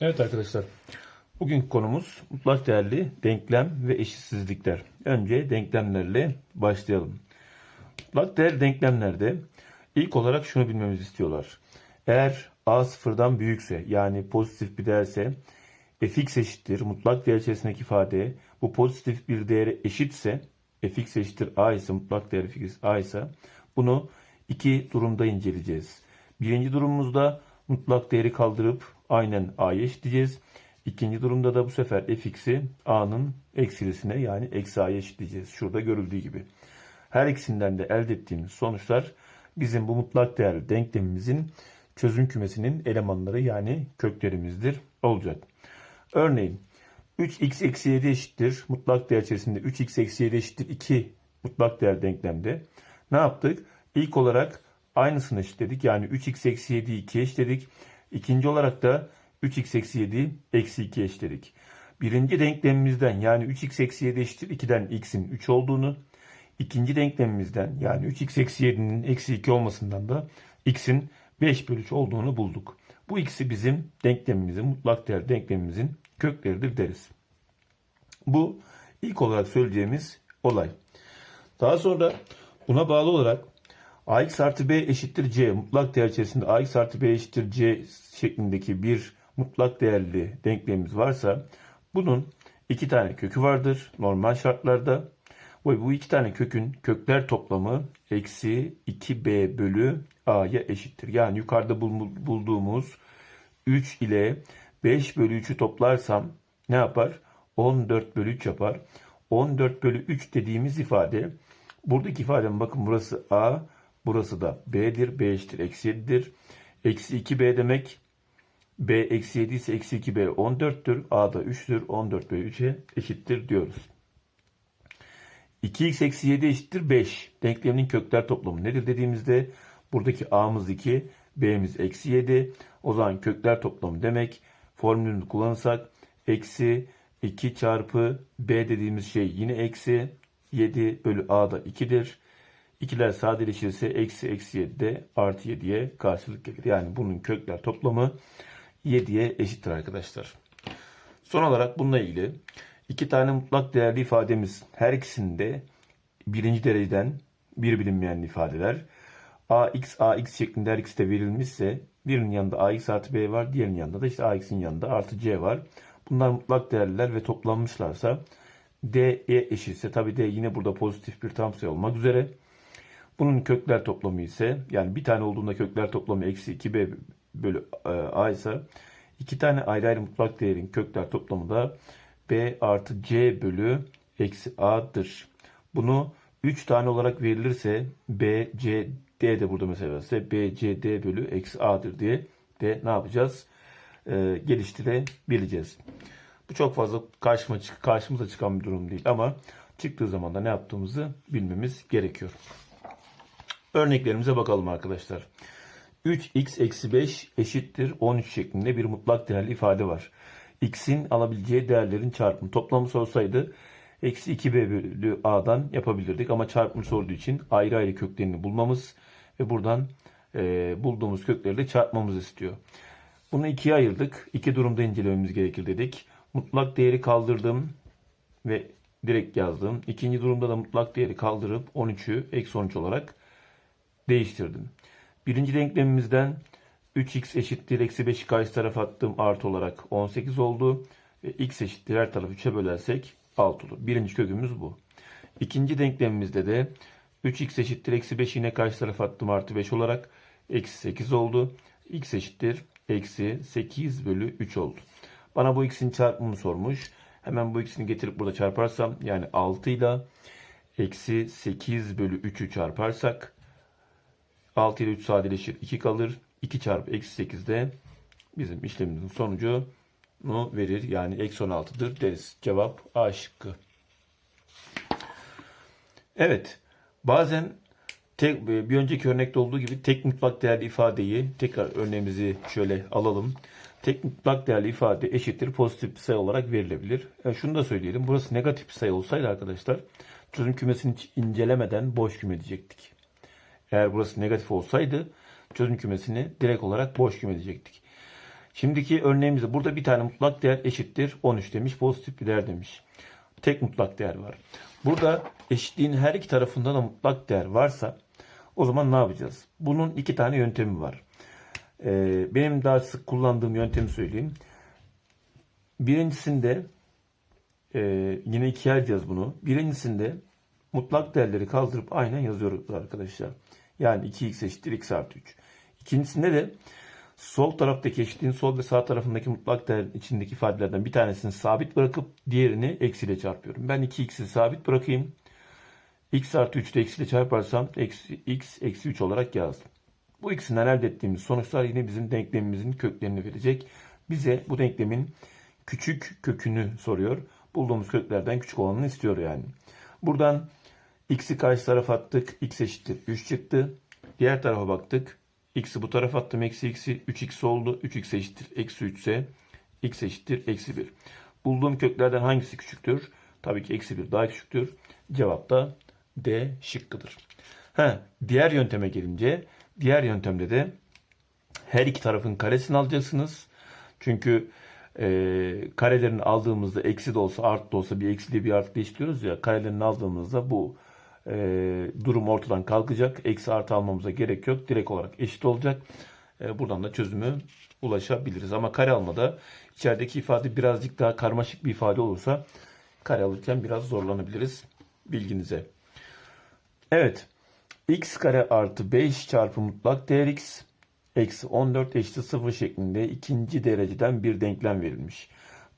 Evet arkadaşlar. Bugünkü konumuz mutlak değerli denklem ve eşitsizlikler. Önce denklemlerle başlayalım. Mutlak değer denklemlerde ilk olarak şunu bilmemizi istiyorlar. Eğer a sıfırdan büyükse yani pozitif bir değerse fx eşittir mutlak değer içerisindeki ifade bu pozitif bir değere eşitse fx eşittir a ise mutlak değer fx a ise bunu iki durumda inceleyeceğiz. Birinci durumumuzda mutlak değeri kaldırıp aynen a'ya eşitleyeceğiz. İkinci durumda da bu sefer fx'i a'nın eksilisine yani eksi a'ya eşitleyeceğiz. Şurada görüldüğü gibi. Her ikisinden de elde ettiğimiz sonuçlar bizim bu mutlak değerli denklemimizin çözüm kümesinin elemanları yani köklerimizdir olacak. Örneğin 3x eksi 7 eşittir. Mutlak değer içerisinde 3x eksi 7 eşittir 2 mutlak değer denklemde. Ne yaptık? İlk olarak aynısını eşitledik. Yani 3x eksi 7'yi 2'ye eşitledik. İkinci olarak da 3x eksi 7 eksi 2 eşitledik. Birinci denklemimizden yani 3x eksi 7 eşittir 2'den x'in 3 olduğunu, ikinci denklemimizden yani 3x eksi 7'nin eksi 2 olmasından da x'in 5 bölü 3 olduğunu bulduk. Bu ikisi bizim denklemimizin, mutlak değer denklemimizin kökleridir deriz. Bu ilk olarak söyleyeceğimiz olay. Daha sonra buna bağlı olarak ax artı b eşittir c mutlak değer içerisinde ax artı b eşittir c şeklindeki bir mutlak değerli denklemimiz varsa bunun iki tane kökü vardır normal şartlarda. Ve bu iki tane kökün kökler toplamı eksi 2b bölü a'ya eşittir. Yani yukarıda bul- bulduğumuz 3 ile 5 bölü 3'ü toplarsam ne yapar? 14 bölü 3 yapar. 14 bölü 3 dediğimiz ifade buradaki ifadem bakın burası a burası da b'dir. b eşittir eksi 7'dir. Eksi 2b demek b eksi 7 ise eksi 2b 14'tür. a da 3'tür. 14 bölü 3'e eşittir diyoruz. 2x eksi 7 eşittir 5. Denkleminin kökler toplamı nedir dediğimizde buradaki a'mız 2, b'miz eksi 7. O zaman kökler toplamı demek formülünü kullanırsak eksi 2 çarpı b dediğimiz şey yine eksi 7 bölü a da 2'dir. İkiler sadeleşirse eksi eksi 7 de artı 7'ye karşılık gelir. Yani bunun kökler toplamı 7'ye eşittir arkadaşlar. Son olarak bununla ilgili iki tane mutlak değerli ifademiz her ikisinde birinci dereceden bir bilinmeyen ifadeler. ax, ax şeklinde her ikisi de verilmişse birinin yanında ax artı b var, diğerinin yanında da işte ax'in yanında artı c var. Bunlar mutlak değerliler ve toplanmışlarsa d'ye eşitse tabi d yine burada pozitif bir tam sayı olmak üzere. Bunun kökler toplamı ise yani bir tane olduğunda kökler toplamı eksi 2b bölü e, a ise iki tane ayrı ayrı mutlak değerin kökler toplamı da b artı c bölü eksi a'dır. Bunu 3 tane olarak verilirse b, c, d de burada mesela ise b, c, d bölü eksi a'dır diye de ne yapacağız? Ee, geliştirebileceğiz. Bu çok fazla karşıma, karşımıza çıkan bir durum değil ama çıktığı zaman da ne yaptığımızı bilmemiz gerekiyor. Örneklerimize bakalım arkadaşlar. 3x eksi 5 eşittir 13 şeklinde bir mutlak değerli ifade var. x'in alabileceği değerlerin çarpımı. Toplamı sorsaydı eksi 2b bölü a'dan yapabilirdik. Ama çarpımı sorduğu için ayrı ayrı köklerini bulmamız ve buradan e, bulduğumuz kökleri de çarpmamızı istiyor. Bunu ikiye ayırdık. İki durumda incelememiz gerekir dedik. Mutlak değeri kaldırdım ve direkt yazdım. İkinci durumda da mutlak değeri kaldırıp 13'ü eksi 13 olarak değiştirdim. Birinci denklemimizden 3x eşittir eksi 5'i karşı tarafa attım artı olarak 18 oldu. Ve x eşittir her tarafı 3'e bölersek 6 olur. Birinci kökümüz bu. İkinci denklemimizde de 3x eşittir eksi 5 yine karşı tarafa attım artı 5 olarak eksi 8 oldu. x eşittir eksi 8 bölü 3 oldu. Bana bu x'in çarpımını sormuş. Hemen bu ikisini getirip burada çarparsam yani 6 ile eksi 8 bölü 3'ü çarparsak 6 ile 3 sadeleşir 2 kalır. 2 çarpı eksi 8 de bizim işlemimizin sonucu nu verir. Yani eksi 16'dır deriz. Cevap A şıkkı. Evet. Bazen tek, bir önceki örnekte olduğu gibi tek mutlak değerli ifadeyi tekrar örneğimizi şöyle alalım. Tek mutlak değerli ifade eşittir pozitif bir sayı olarak verilebilir. Yani şunu da söyleyelim. Burası negatif bir sayı olsaydı arkadaşlar çözüm kümesini hiç incelemeden boş küme diyecektik. Eğer burası negatif olsaydı çözüm kümesini direkt olarak boş küme diyecektik. Şimdiki örneğimizde burada bir tane mutlak değer eşittir 13 demiş. Pozitif bir değer demiş. Tek mutlak değer var. Burada eşitliğin her iki tarafında da mutlak değer varsa o zaman ne yapacağız? Bunun iki tane yöntemi var. Ee, benim daha sık kullandığım yöntemi söyleyeyim. Birincisinde e, yine ikiye ayıracağız bunu. Birincisinde mutlak değerleri kaldırıp aynen yazıyoruz arkadaşlar. Yani 2x eşittir x artı 3. İkincisinde de sol taraftaki eşitliğin sol ve sağ tarafındaki mutlak değer içindeki ifadelerden bir tanesini sabit bırakıp diğerini eksiyle çarpıyorum. Ben 2x'i sabit bırakayım. x artı 3'ü de eksiyle çarparsam eksi, x eksi 3 olarak yazdım. Bu ikisinden elde ettiğimiz sonuçlar yine bizim denklemimizin köklerini verecek. Bize bu denklemin küçük kökünü soruyor. Bulduğumuz köklerden küçük olanını istiyor yani. Buradan x'i karşı tarafa attık. x eşittir 3 çıktı. Diğer tarafa baktık. x'i bu tarafa attım. Eksi x'i 3x oldu. 3x eşittir. Eksi 3 ise x eşittir. Eksi 1. Bulduğum köklerden hangisi küçüktür? Tabii ki eksi 1 daha küçüktür. Cevap da D şıkkıdır. Ha, diğer yönteme gelince diğer yöntemde de her iki tarafın karesini alacaksınız. Çünkü e, karelerini aldığımızda eksi de olsa artı da olsa bir eksiyle bir artı eşitliyoruz ya. Karelerini aldığımızda bu e, durum ortadan kalkacak. Eksi artı almamıza gerek yok. Direkt olarak eşit olacak. E, buradan da çözümü ulaşabiliriz. Ama kare almada içerideki ifade birazcık daha karmaşık bir ifade olursa kare alırken biraz zorlanabiliriz. Bilginize. Evet. x kare artı 5 çarpı mutlak değer x eksi 14 eşittir 0 şeklinde ikinci dereceden bir denklem verilmiş.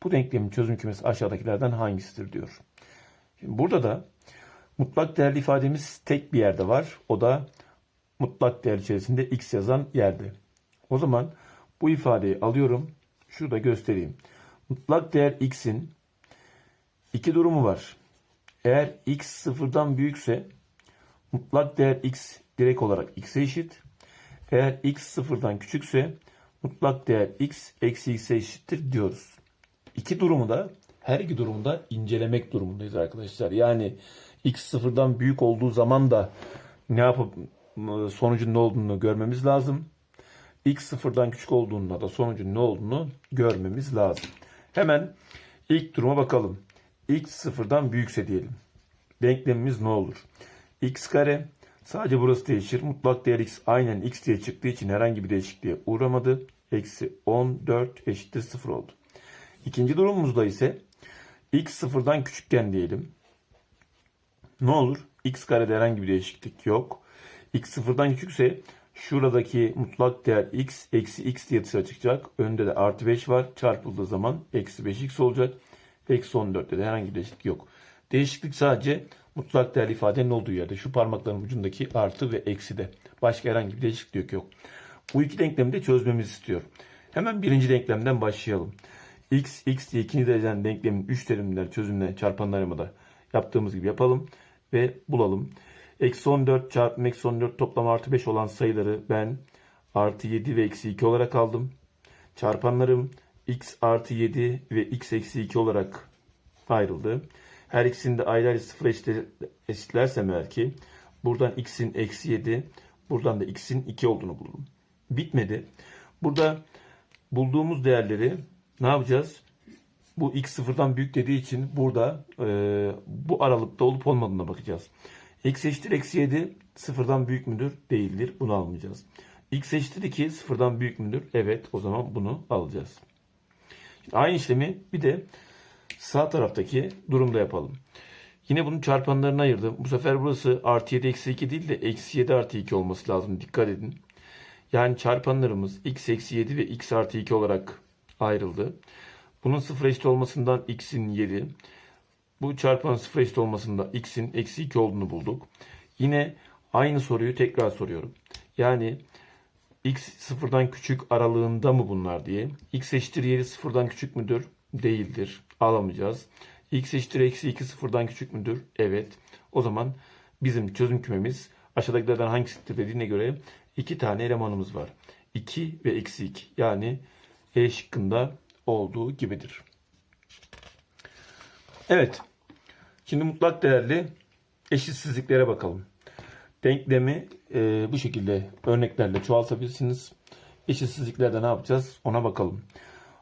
Bu denklemin çözüm kümesi aşağıdakilerden hangisidir diyor. Şimdi burada da mutlak değerli ifademiz tek bir yerde var. O da mutlak değer içerisinde x yazan yerde. O zaman bu ifadeyi alıyorum. Şurada göstereyim. Mutlak değer x'in iki durumu var. Eğer x sıfırdan büyükse mutlak değer x direkt olarak x'e eşit. Eğer x sıfırdan küçükse mutlak değer x eksi x'e eşittir diyoruz. İki durumu da her iki durumu da incelemek durumundayız arkadaşlar. Yani x sıfırdan büyük olduğu zaman da ne yapıp sonucun ne olduğunu görmemiz lazım. x sıfırdan küçük olduğunda da sonucun ne olduğunu görmemiz lazım. Hemen ilk duruma bakalım. x sıfırdan büyükse diyelim. Denklemimiz ne olur? x kare Sadece burası değişir. Mutlak değer x aynen x diye çıktığı için herhangi bir değişikliğe uğramadı. Eksi 14 eşittir 0 oldu. İkinci durumumuzda ise x sıfırdan küçükken diyelim. Ne olur? x karede herhangi bir değişiklik yok. x sıfırdan küçükse şuradaki mutlak değer x eksi x diye dışarı çıkacak. Önde de artı 5 var. Çarpıldığı zaman eksi 5x olacak. Eksi 14'te de herhangi bir değişiklik yok. Değişiklik sadece mutlak değerli ifadenin olduğu yerde şu parmakların ucundaki artı ve eksi de. Başka herhangi bir değişiklik yok. Bu iki denklemi de çözmemizi istiyor. Hemen birinci denklemden başlayalım. X, x diye ikinci dereceden denklemin 3 terimler çözümüne çarpanlarımı da yaptığımız gibi yapalım ve bulalım. Eksi 14 çarpı eksi 14 toplam artı 5 olan sayıları ben artı 7 ve eksi 2 olarak aldım. Çarpanlarım x artı 7 ve x eksi 2 olarak ayrıldı. Her ikisini de ayrı sıfır eşitlersem eğer ki buradan x'in eksi 7 buradan da x'in 2 olduğunu buldum. Bitmedi. Burada bulduğumuz değerleri ne yapacağız? Bu x sıfırdan büyük dediği için burada e, bu aralıkta olup olmadığına bakacağız. x eşittir eksi 7 sıfırdan büyük müdür? Değildir. Bunu almayacağız. x eşittir 2 sıfırdan büyük müdür? Evet. O zaman bunu alacağız. Şimdi aynı işlemi bir de sağ taraftaki durumda yapalım. Yine bunun çarpanlarını ayırdım. Bu sefer burası artı 7 eksi 2 değil de eksi 7 artı 2 olması lazım. Dikkat edin. Yani çarpanlarımız x eksi 7 ve x artı 2 olarak ayrıldı. Bunun sıfır eşit olmasından x'in 7. Bu çarpanın sıfır eşit olmasında x'in eksi 2 olduğunu bulduk. Yine aynı soruyu tekrar soruyorum. Yani x sıfırdan küçük aralığında mı bunlar diye. x eşittir 7 sıfırdan küçük müdür? Değildir. Alamayacağız. x eşittir eksi 2 sıfırdan küçük müdür? Evet. O zaman bizim çözüm kümemiz aşağıdakilerden hangisidir dediğine göre iki tane elemanımız var. 2 ve eksi 2. Yani E şıkkında olduğu gibidir. Evet. Şimdi mutlak değerli eşitsizliklere bakalım. Denklemi e, bu şekilde örneklerle çoğaltabilirsiniz. Eşitsizliklerde ne yapacağız? Ona bakalım.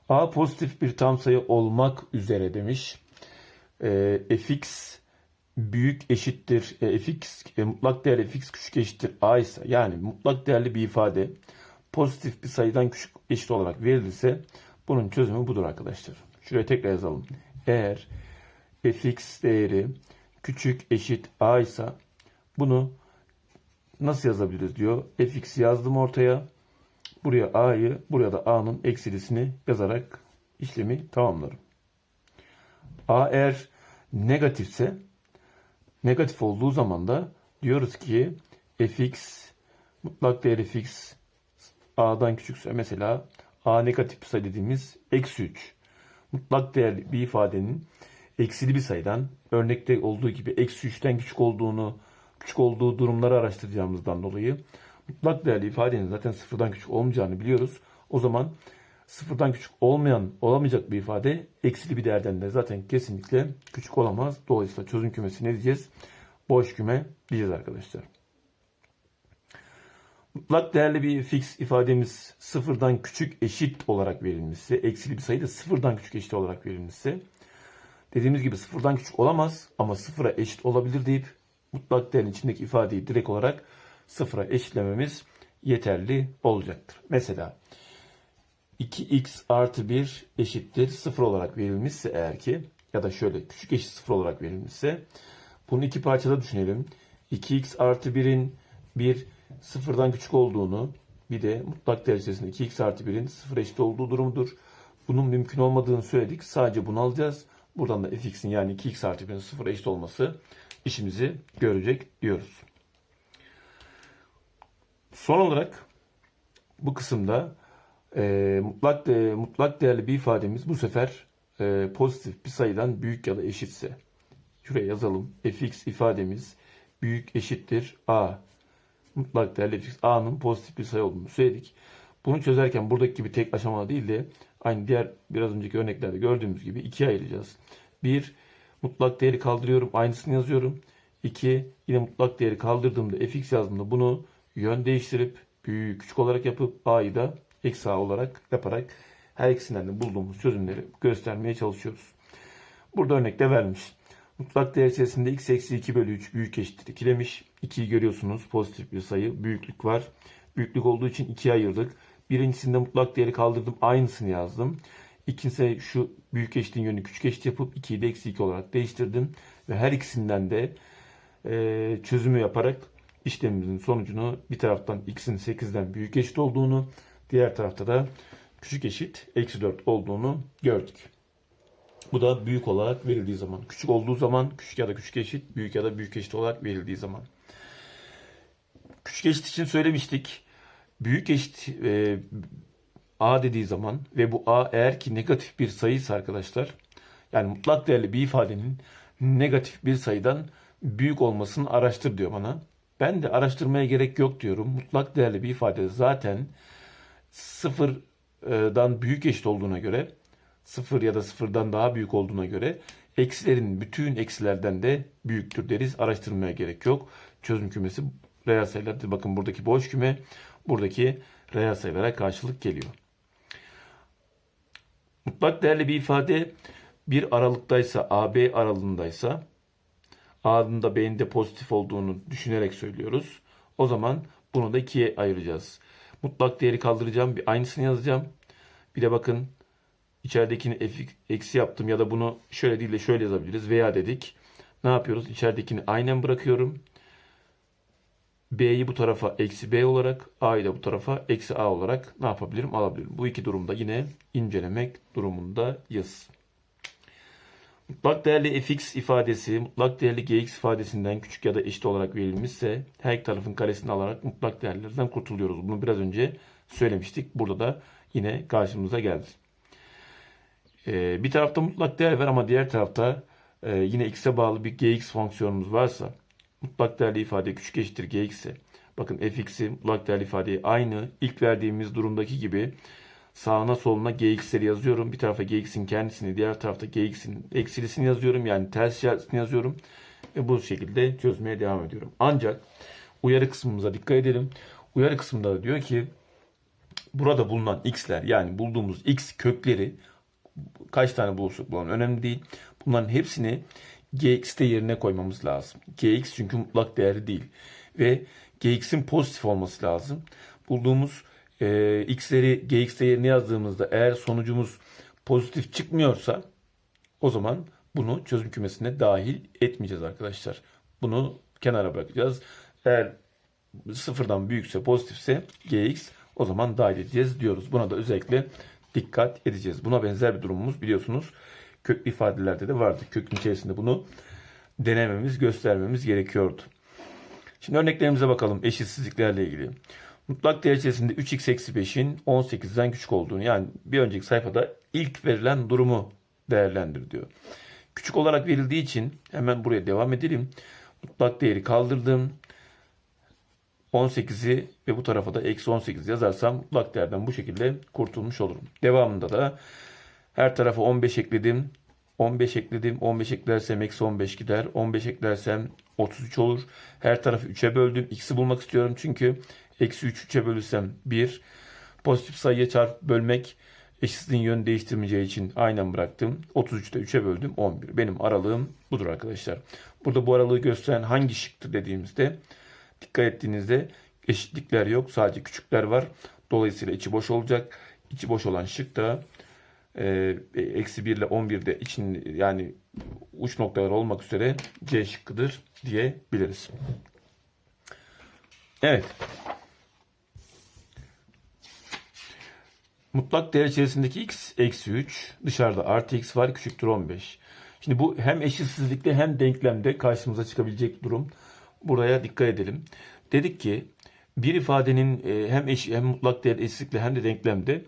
A pozitif bir tam sayı olmak üzere demiş. E, fx büyük eşittir e, fx e, mutlak değerli fx küçük eşittir a ise yani mutlak değerli bir ifade pozitif bir sayıdan küçük eşit olarak verilirse bunun çözümü budur arkadaşlar. Şuraya tekrar yazalım. Eğer fx değeri küçük eşit a ise bunu nasıl yazabiliriz diyor. fx yazdım ortaya. Buraya a'yı, buraya da a'nın eksilisini yazarak işlemi tamamlarım. a eğer negatifse negatif olduğu zaman da diyoruz ki fx mutlak değeri fx a'dan küçükse mesela a negatif sayı dediğimiz eksi 3 mutlak değerli bir ifadenin eksili bir sayıdan örnekte olduğu gibi eksi 3'ten küçük olduğunu küçük olduğu durumları araştıracağımızdan dolayı mutlak değerli ifadenin zaten sıfırdan küçük olmayacağını biliyoruz. O zaman sıfırdan küçük olmayan olamayacak bir ifade eksili bir değerden de zaten kesinlikle küçük olamaz. Dolayısıyla çözüm kümesi ne diyeceğiz? Boş küme diyeceğiz arkadaşlar. Mutlak değerli bir fix ifademiz sıfırdan küçük eşit olarak verilmişse, eksili bir sayı da sıfırdan küçük eşit olarak verilmişse, dediğimiz gibi sıfırdan küçük olamaz ama sıfıra eşit olabilir deyip mutlak değerin içindeki ifadeyi direkt olarak sıfıra eşitlememiz yeterli olacaktır. Mesela 2x artı 1 eşittir 0 olarak verilmişse eğer ki ya da şöyle küçük eşit 0 olarak verilmişse bunu iki parçada düşünelim. 2x artı 1'in 1 sıfırdan küçük olduğunu bir de mutlak değer içerisinde 2x artı 1'in 0 eşit olduğu durumudur. Bunun mümkün olmadığını söyledik. Sadece bunu alacağız. Buradan da fx'in yani 2x artı 1'in 0 eşit olması işimizi görecek diyoruz. Son olarak bu kısımda e, mutlak de, mutlak değerli bir ifademiz bu sefer e, pozitif bir sayıdan büyük ya da eşitse. Şuraya yazalım. fx ifademiz büyük eşittir a. Mutlak değerli fx a'nın pozitif bir sayı olduğunu söyledik. Bunu çözerken buradaki gibi tek aşamada değil de aynı diğer biraz önceki örneklerde gördüğümüz gibi ikiye ayıracağız. Bir mutlak değeri kaldırıyorum. Aynısını yazıyorum. 2 yine mutlak değeri kaldırdığımda fx yazdığımda bunu yön değiştirip büyük küçük olarak yapıp a'yı da eksi a olarak yaparak her ikisinden de bulduğumuz çözümleri göstermeye çalışıyoruz. Burada örnekte vermiş. Mutlak değer içerisinde x eksi 2 bölü 3 büyük eşittir 2 demiş. 2'yi görüyorsunuz pozitif bir sayı. Büyüklük var. Büyüklük olduğu için 2'ye ayırdık. Birincisinde mutlak değeri kaldırdım. Aynısını yazdım. İkincisi şu büyük eşitliğin yönünü küçük eşit yapıp 2'yi de eksi 2 olarak değiştirdim. Ve her ikisinden de e, çözümü yaparak işlemimizin sonucunu bir taraftan x'in 8'den büyük eşit olduğunu, diğer tarafta da küçük eşit eksi 4 olduğunu gördük. Bu da büyük olarak verildiği zaman. Küçük olduğu zaman küçük ya da küçük eşit, büyük ya da büyük eşit olarak verildiği zaman. Küçük eşit için söylemiştik. Büyük eşit e, a dediği zaman ve bu a eğer ki negatif bir sayıysa arkadaşlar yani mutlak değerli bir ifadenin negatif bir sayıdan büyük olmasını araştır diyor bana. Ben de araştırmaya gerek yok diyorum. Mutlak değerli bir ifade zaten sıfırdan büyük eşit olduğuna göre sıfır ya da sıfırdan daha büyük olduğuna göre eksilerin bütün eksilerden de büyüktür deriz. Araştırmaya gerek yok. Çözüm kümesi reel sayılar. Bakın buradaki boş küme buradaki reel sayılara karşılık geliyor. Mutlak değerli bir ifade bir aralıktaysa, AB aralığındaysa A'nın da B'nin de pozitif olduğunu düşünerek söylüyoruz. O zaman bunu da ikiye ayıracağız. Mutlak değeri kaldıracağım. Bir aynısını yazacağım. Bir de bakın içeridekini eksi yaptım ya da bunu şöyle değil de şöyle yazabiliriz. Veya dedik. Ne yapıyoruz? İçeridekini aynen bırakıyorum. B'yi bu tarafa eksi B olarak, A'yı da bu tarafa eksi A olarak ne yapabilirim? Alabilirim. Bu iki durumda yine incelemek durumundayız. Mutlak değerli fx ifadesi mutlak değerli gx ifadesinden küçük ya da eşit olarak verilmişse her iki tarafın karesini alarak mutlak değerlerden kurtuluyoruz. Bunu biraz önce söylemiştik. Burada da yine karşımıza geldi. Ee, bir tarafta mutlak değer var ama diğer tarafta e, yine x'e bağlı bir gx fonksiyonumuz varsa mutlak değerli ifade küçük eşittir gx ise bakın fx'i mutlak değerli ifadeyi aynı ilk verdiğimiz durumdaki gibi Sağına soluna gx'leri yazıyorum. Bir tarafa gx'in kendisini, diğer tarafta gx'in eksilisini yazıyorum. Yani ters işaretini yazıyorum. Ve bu şekilde çözmeye devam ediyorum. Ancak uyarı kısmımıza dikkat edelim. Uyarı kısmında da diyor ki burada bulunan x'ler yani bulduğumuz x kökleri kaç tane bulursak bulalım önemli değil. Bunların hepsini gx'te yerine koymamız lazım. gx çünkü mutlak değeri değil. Ve gx'in pozitif olması lazım. Bulduğumuz e, x'leri gx'te yerine yazdığımızda eğer sonucumuz pozitif çıkmıyorsa o zaman bunu çözüm kümesine dahil etmeyeceğiz arkadaşlar. Bunu kenara bırakacağız. Eğer sıfırdan büyükse pozitifse gx o zaman dahil edeceğiz diyoruz. Buna da özellikle dikkat edeceğiz. Buna benzer bir durumumuz biliyorsunuz köklü ifadelerde de vardı. Kökün içerisinde bunu denememiz, göstermemiz gerekiyordu. Şimdi örneklerimize bakalım eşitsizliklerle ilgili. Mutlak değer içerisinde 3x eksi 5'in 18'den küçük olduğunu yani bir önceki sayfada ilk verilen durumu değerlendir diyor. Küçük olarak verildiği için hemen buraya devam edelim. Mutlak değeri kaldırdım. 18'i ve bu tarafa da eksi 18 yazarsam mutlak değerden bu şekilde kurtulmuş olurum. Devamında da her tarafa 15 ekledim. 15 ekledim. 15 eklersem eksi 15 gider. 15 eklersem 33 olur. Her tarafı 3'e böldüm. X'i bulmak istiyorum çünkü eksi 3 3'e bölürsem 1. Pozitif sayıya çarp bölmek eşitsizliğin yön değiştirmeyeceği için aynen bıraktım. 33'te 3'e böldüm 11. Benim aralığım budur arkadaşlar. Burada bu aralığı gösteren hangi şıktır dediğimizde dikkat ettiğinizde eşitlikler yok. Sadece küçükler var. Dolayısıyla içi boş olacak. İçi boş olan şık da e, eksi 1 ile 11'de için yani uç noktalar olmak üzere C şıkkıdır diyebiliriz. Evet. Mutlak değer içerisindeki x eksi 3 dışarıda artı x var küçüktür 15. Şimdi bu hem eşitsizlikte hem denklemde karşımıza çıkabilecek durum. Buraya dikkat edelim. Dedik ki bir ifadenin e, hem eş hem mutlak değer eşitlikle hem de denklemde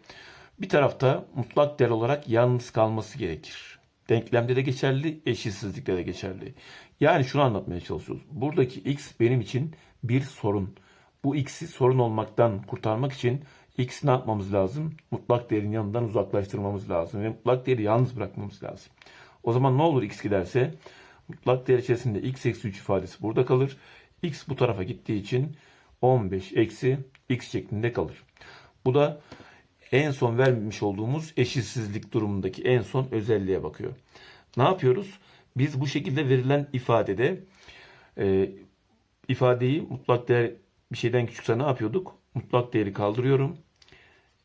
bir tarafta mutlak değer olarak yalnız kalması gerekir. Denklemde de geçerli, eşitsizlikte de geçerli. Yani şunu anlatmaya çalışıyoruz. Buradaki x benim için bir sorun. Bu x'i sorun olmaktan kurtarmak için x ne yapmamız lazım? Mutlak değerin yanından uzaklaştırmamız lazım ve mutlak değeri yalnız bırakmamız lazım. O zaman ne olur x giderse? Mutlak değer içerisinde x eksi 3 ifadesi burada kalır. x bu tarafa gittiği için 15 eksi x şeklinde kalır. Bu da en son vermiş olduğumuz eşitsizlik durumundaki en son özelliğe bakıyor. Ne yapıyoruz? Biz bu şekilde verilen ifadede e, ifadeyi mutlak değer bir şeyden küçükse ne yapıyorduk? Mutlak değeri kaldırıyorum.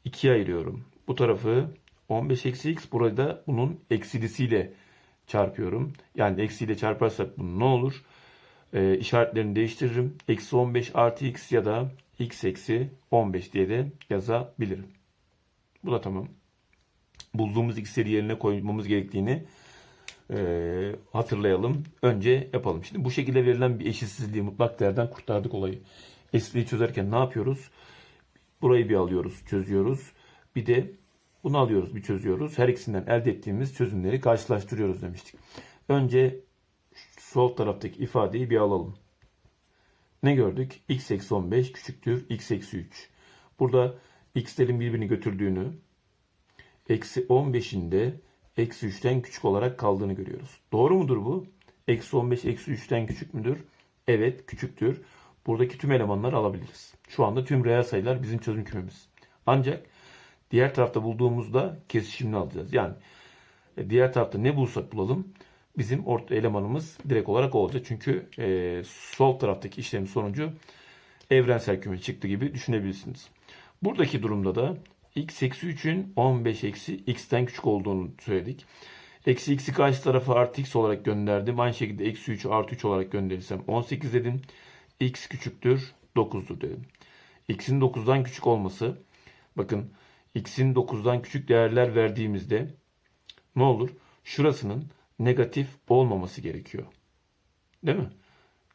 2'ye ayırıyorum. Bu tarafı 15 eksi x burada bunun eksilisiyle çarpıyorum. Yani eksiyle çarparsak bunun ne olur? E, işaretlerini değiştiririm. Eksi 15 artı x ya da x eksi 15 diye de yazabilirim. Bu da tamam. Bulduğumuz x'leri yerine koymamız gerektiğini e, hatırlayalım. Önce yapalım. Şimdi bu şekilde verilen bir eşitsizliği mutlak değerden kurtardık olayı. Eşitsizliği çözerken ne yapıyoruz? Burayı bir alıyoruz, çözüyoruz. Bir de bunu alıyoruz, bir çözüyoruz. Her ikisinden elde ettiğimiz çözümleri karşılaştırıyoruz demiştik. Önce sol taraftaki ifadeyi bir alalım. Ne gördük? x eksi 15 küçüktür x eksi 3. Burada x'lerin birbirini götürdüğünü, eksi 15'in de eksi 3'ten küçük olarak kaldığını görüyoruz. Doğru mudur bu? Eksi 15 eksi 3'ten küçük müdür? Evet küçüktür. Buradaki tüm elemanları alabiliriz. Şu anda tüm reel sayılar bizim çözüm kümemiz. Ancak diğer tarafta bulduğumuzda kesişimini alacağız. Yani e, diğer tarafta ne bulsak bulalım bizim orta elemanımız direkt olarak olacak. Çünkü e, sol taraftaki işlemin sonucu evrensel küme çıktı gibi düşünebilirsiniz. Buradaki durumda da x eksi 3'ün 15 eksi x'ten küçük olduğunu söyledik. Eksi x'i karşı tarafa artı x olarak gönderdim. Aynı şekilde eksi 3'ü artı 3 olarak gönderirsem 18 dedim. x küçüktür 9'dur dedim. x'in 9'dan küçük olması bakın x'in 9'dan küçük değerler verdiğimizde ne olur? Şurasının negatif olmaması gerekiyor. Değil mi?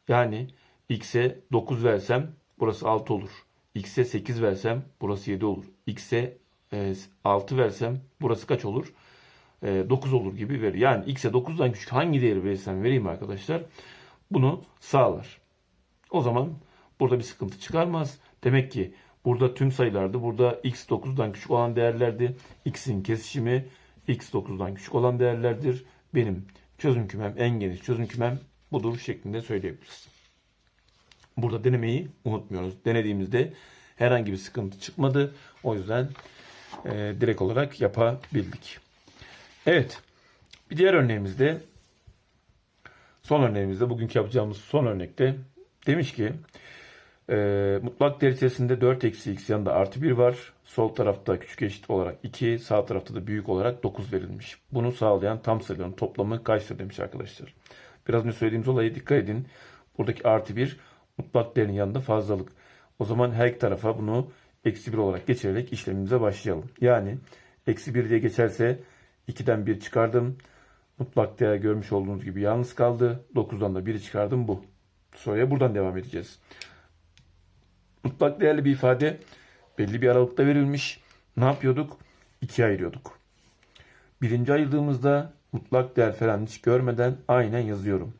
Yani x'e 9 versem burası 6 olur. X'e 8 versem burası 7 olur. X'e e, 6 versem burası kaç olur? E, 9 olur gibi verir. Yani X'e 9'dan küçük hangi değeri verirsem vereyim arkadaşlar bunu sağlar. O zaman burada bir sıkıntı çıkarmaz. Demek ki burada tüm sayılardı. Burada X 9'dan küçük olan değerlerdi. X'in kesişimi X 9'dan küçük olan değerlerdir. Benim çözüm kümem en geniş çözüm kümem budur şeklinde söyleyebiliriz. Burada denemeyi unutmuyoruz. Denediğimizde Herhangi bir sıkıntı çıkmadı. O yüzden e, direkt olarak yapabildik. Evet. Bir diğer örneğimizde son örneğimizde bugünkü yapacağımız son örnekte demiş ki e, mutlak değer içerisinde 4 eksi x yanında artı 1 var. Sol tarafta küçük eşit olarak 2, sağ tarafta da büyük olarak 9 verilmiş. Bunu sağlayan tam sayıların toplamı kaçtır demiş arkadaşlar. Biraz önce söylediğimiz olaya dikkat edin. Buradaki artı 1 mutlak değerin yanında fazlalık. O zaman her iki tarafa bunu eksi 1 olarak geçirerek işlemimize başlayalım. Yani eksi 1 diye geçerse 2'den 1 çıkardım. Mutlak değer görmüş olduğunuz gibi yalnız kaldı. 9'dan da 1'i çıkardım bu. Soruya buradan devam edeceğiz. Mutlak değerli bir ifade belli bir aralıkta verilmiş. Ne yapıyorduk? İkiye ayırıyorduk. Birinci ayırdığımızda mutlak değer falan hiç görmeden aynen yazıyorum.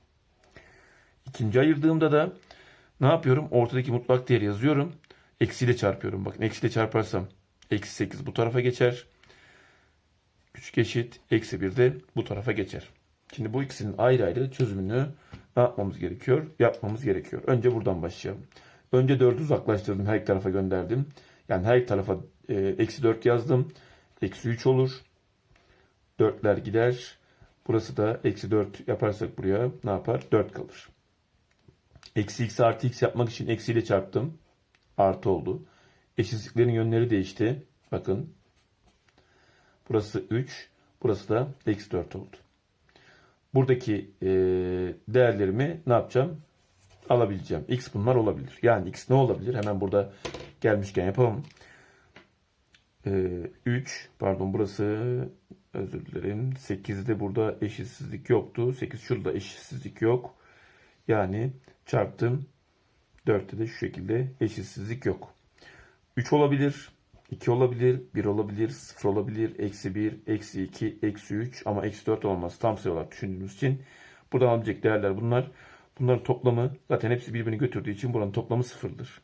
İkinci ayırdığımda da ne yapıyorum? Ortadaki mutlak değeri yazıyorum. Eksiyle çarpıyorum. Bakın eksiyle çarparsam eksi 8 bu tarafa geçer. Küçük eşit eksi 1 de bu tarafa geçer. Şimdi bu ikisinin ayrı ayrı çözümünü ne yapmamız gerekiyor? Yapmamız gerekiyor. Önce buradan başlayalım. Önce 4'ü uzaklaştırdım. Her iki tarafa gönderdim. Yani her iki tarafa e, eksi 4 yazdım. Eksi 3 olur. 4'ler gider. Burası da eksi 4 yaparsak buraya ne yapar? 4 kalır. Eksi x artı x yapmak için eksiyle çarptım. Artı oldu. Eşitsizliklerin yönleri değişti. Bakın. Burası 3. Burası da eksi 4 oldu. Buradaki e, değerlerimi ne yapacağım? Alabileceğim. X bunlar olabilir. Yani x ne olabilir? Hemen burada gelmişken yapalım. E, 3 pardon burası özür dilerim. 8'de burada eşitsizlik yoktu. 8 şurada eşitsizlik yok. Yani çarptım. 4'te de şu şekilde eşitsizlik yok. 3 olabilir. 2 olabilir, 1 olabilir, 0 olabilir, eksi 1, eksi 2, eksi 3 ama eksi 4 olmaz. Tam sayı olarak düşündüğümüz için buradan alabilecek değerler bunlar. Bunların toplamı zaten hepsi birbirini götürdüğü için buranın toplamı sıfırdır.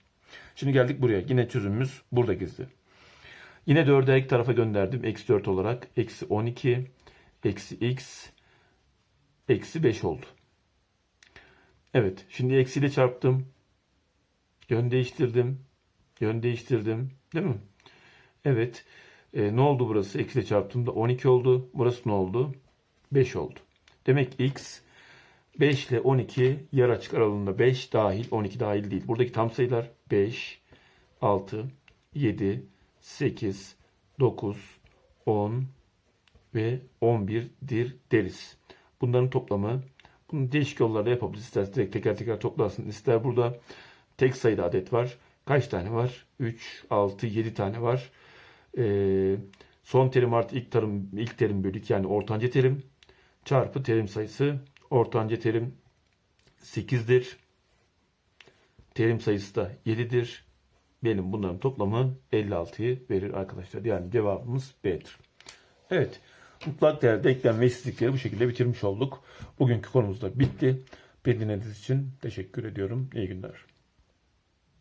Şimdi geldik buraya. Yine çözümümüz burada gizli. Yine 4'ü ilk tarafa gönderdim. Eksi 4 olarak. Eksi 12, eksi x, eksi 5 oldu. Evet. Şimdi eksiyle çarptım. Yön değiştirdim. Yön değiştirdim. Değil mi? Evet. E, ne oldu burası? Eksiyle çarptığımda 12 oldu. Burası ne oldu? 5 oldu. Demek x 5 ile 12 yer açık aralığında 5 dahil 12 dahil değil. Buradaki tam sayılar 5, 6, 7, 8, 9, 10 ve 11'dir deriz. Bunların toplamı bunu değişik yollarda yapabiliriz. İster direkt teker teker toplarsın. İster burada tek sayıda adet var. Kaç tane var? 3, 6, 7 tane var. Ee, son terim artı ilk terim, ilk terim bölük yani ortanca terim çarpı terim sayısı. Ortanca terim 8'dir. Terim sayısı da 7'dir. Benim bunların toplamı 56'yı verir arkadaşlar. Yani cevabımız B'dir. Evet. Mutlak değer denklem ve eşitsizlikleri bu şekilde bitirmiş olduk. Bugünkü konumuz da bitti. Beni dinlediğiniz için teşekkür ediyorum. İyi günler.